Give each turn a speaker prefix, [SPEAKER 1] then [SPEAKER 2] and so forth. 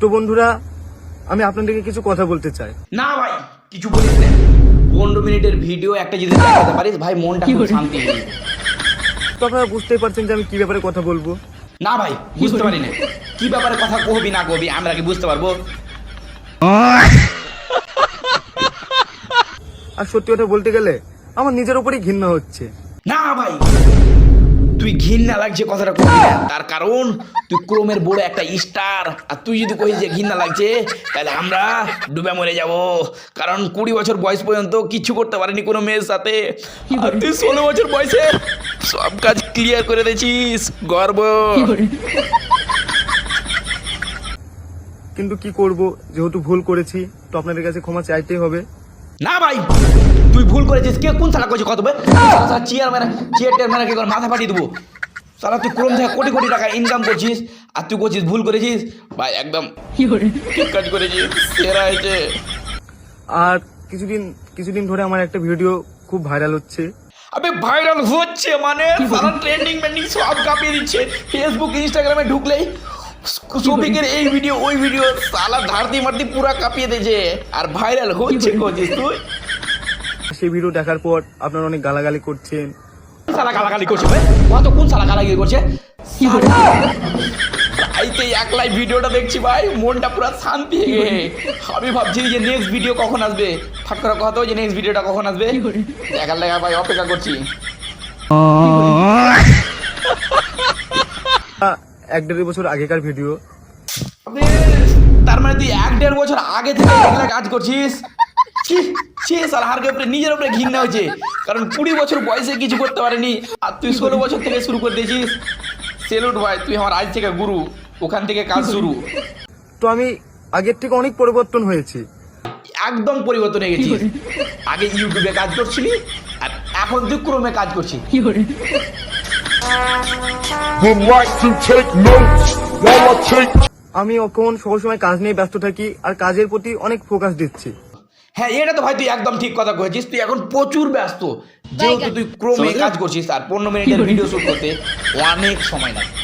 [SPEAKER 1] তো বন্ধুরা আমি আপনাদেরকে কিছু কথা বলতে চাই।
[SPEAKER 2] না ভাই কিছু বলিস না। পনেরো মিনিটের ভিডিও একটা যদি দেখাতে পারিস ভাই মনটা খুব শান্তি হয়ে।
[SPEAKER 1] তো আপনারা বুঝতেই পারছেন যে আমি কি ব্যাপারে কথা বলব?
[SPEAKER 2] না ভাই বুঝতে পারি না। কি ব্যাপারে কথা কবি না কবি আমরা কি বুঝতে পারব?
[SPEAKER 1] আর সত্যি কথা বলতে গেলে আমার নিজের উপরেই ঘৃণা হচ্ছে।
[SPEAKER 2] না ভাই তুই ঘৃণা লাগছে কথাটা কবি না। তার কারণ তুই ক্রোমের বড় একটা স্টার আর তুই যদি কহিস যে ঘৃণা লাগছে তাহলে আমরা ডুবে মরে যাব। কারণ কুড়ি বছর বয়স পর্যন্ত কিচ্ছু করতে পারিনি কোনো মেয়ের সাথে। আর তুই ষোলো বছর বয়সে সব কাজ ক্লিয়ার করে দিয়েছিস। গর্ব।
[SPEAKER 1] কিন্তু কি করব? যেহেতু ভুল করেছি তো আপনাদের কাছে ক্ষমা চাইতেই হবে।
[SPEAKER 2] না ভাই তুই ভুল করেছিস। কে কোন সালা করছিস কত চেয়ার মানে চেয়ার টেয়ার মানে কি করে মাথা ফাটিয়ে দেবো? সালা তুই ক্রম থেকে কোটি কোটি টাকা ইনকাম করছিস আর তুই করছিস ভুল করেছিস? ভাই একদম ঠিক কাজ করেছিস সেরা হয়েছে।
[SPEAKER 1] আর কিছুদিন কিছুদিন ধরে আমার একটা ভিডিও খুব ভাইরাল হচ্ছে।
[SPEAKER 2] আবে ভাইরাল হচ্ছে মানে? সারা ট্রেন্ডিং মেন্ডিং সব কাঁপিয়ে দিচ্ছে। ফেসবুক ইনস্টাগ্রামে ঢুকলেই শপিংয়ের এই ভিডিও ওই ভিডিও সালা ধারতি মারতি পুরা কাঁপিয়ে দিয়েছে। আর ভাইরাল হচ্ছে করছিস তুই?
[SPEAKER 1] সেই ভিডিও দেখার পর আপনারা অনেক গালাগালি করছেন।
[SPEAKER 2] সালা গালাগালি করছে ভাই কত কোন সালা গালাগালি করছে? আইতে একলাই ভিডিওটা দেখছি ভাই মনটা পুরো শান্তি হয়ে গে আমি ভাবছি যে নেক্সট ভিডিও কখন আসবে? ঠাক করে কথা যে নেক্সট ভিডিওটা কখন আসবে? দেখার লাগা ভাই অপেক্ষা করছি।
[SPEAKER 1] এক দেড় বছর আগেকার ভিডিও
[SPEAKER 2] তার মানে তুই এক দেড় বছর আগে থেকে এগুলা কাজ করছিস? ছি ছি স্যার হারকে উপরে নিজের উপরে ঘৃণা হয়েছে। কারণ কুড়ি বছর বয়সে কিছু করতে পারেনি আর তুই ষোলো বছর থেকে শুরু করে দিয়েছিস। সেলুট ভাই তুই আমার আজ থেকে গুরু ওখান থেকে কাজ শুরু।
[SPEAKER 1] তো আমি আগের থেকে অনেক পরিবর্তন হয়েছে।
[SPEAKER 2] একদম পরিবর্তন হয়ে গেছিস। আগে ইউটিউবে কাজ করছিলি আর এখন তুই ক্রমে কাজ করছিস।
[SPEAKER 3] Would like to take notes while I take
[SPEAKER 1] আমি অকন সবসময় কাজ নিয়ে ব্যস্ত থাকি আর কাজের প্রতি অনেক ফোকাস দিচ্ছি।
[SPEAKER 2] হ্যাঁ এটা তো ভাই তুই একদম ঠিক কথা কয়েছিস তুই এখন প্রচুর ব্যস্ত। যেহেতু তুই ক্রমে কাজ করছিস আর পনেরো মিনিটের ভিডিও শুট করতে অনেক সময় লাগে।